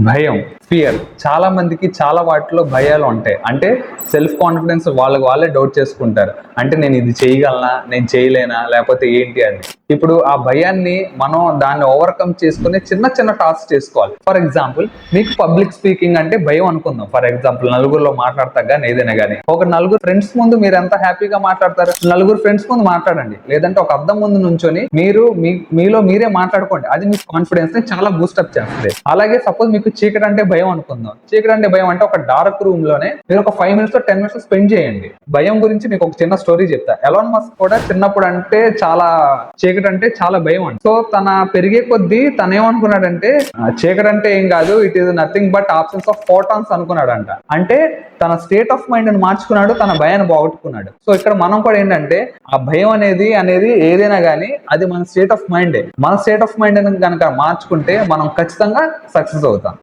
భయం ఫియర్ చాలా మందికి చాలా వాటిలో భయాలు ఉంటాయి. అంటే సెల్ఫ్ కాన్ఫిడెన్స్ వాళ్ళకి వాళ్ళే డౌట్ చేసుకుంటారు. అంటే నేను ఇది చేయగలనా? నేను చేయలేనా? లేకపోతే ఏంటి అని. ఇప్పుడు ఆ భయాన్ని మనం దాన్ని ఓవర్కమ్ చేసుకుని చిన్న చిన్న టాస్క్ చేసుకోవాలి. ఫర్ ఎగ్జాంపుల్ మీకు పబ్లిక్ స్పీకింగ్ అంటే భయం అనుకుందాం. ఫర్ ఎగ్జాంపుల్ నలుగురిలో మాట్లాడతా కానీ ఏదైనా కానీ ఒక నలుగురు ఫ్రెండ్స్ ముందు మీరు ఎంత హ్యాపీగా మాట్లాడతారు? నలుగురు ఫ్రెండ్స్ ముందు మాట్లాడండి. లేదంటే ఒక అద్దం ముందు నుంచొని మీరు మీ మీలో మీరే మాట్లాడుకోండి. అది మీ కాన్ఫిడెన్స్ని చాలా బూస్టప్ చేస్తుంది. అలాగే సపోజ్ మీకు చీకటి అంటే భయం అనుకుందాం. చీకటి అంటే భయం అంటే ఒక డార్క్ రూమ్లోనే మీరు ఒక five minutes ten minutes spend చేయండి. భయం గురించి మీకు ఒక చిన్న స్టోరీ చెప్తా. ఎలాన్ మస్క్ కూడా చిన్నప్పుడు అంటే చాలా చీకటి అంటే చాలా భయం అండి. సో తన పెరిగే కొద్దీ తను ఏమనుకున్నాడంటే చీకటి అంటే ఏం కాదు it is nothing but options of photons అనుకున్నాడంట. అంటే తన స్టేట్ ఆఫ్ మైండ్ని మార్చుకున్నాడు తన భయాన్ని పోగొట్టుకున్నాడు. సో ఇక్కడ మనం కూడా ఏంటంటే ఆ భయం అనేది అనేది ఏదైనా కానీ అది మన స్టేట్ ఆఫ్ మైండే. మన స్టేట్ ఆఫ్ మైండ్ కనుక మార్చుకుంటే మనం ఖచ్చితంగా సక్సెస్ అవుతాం.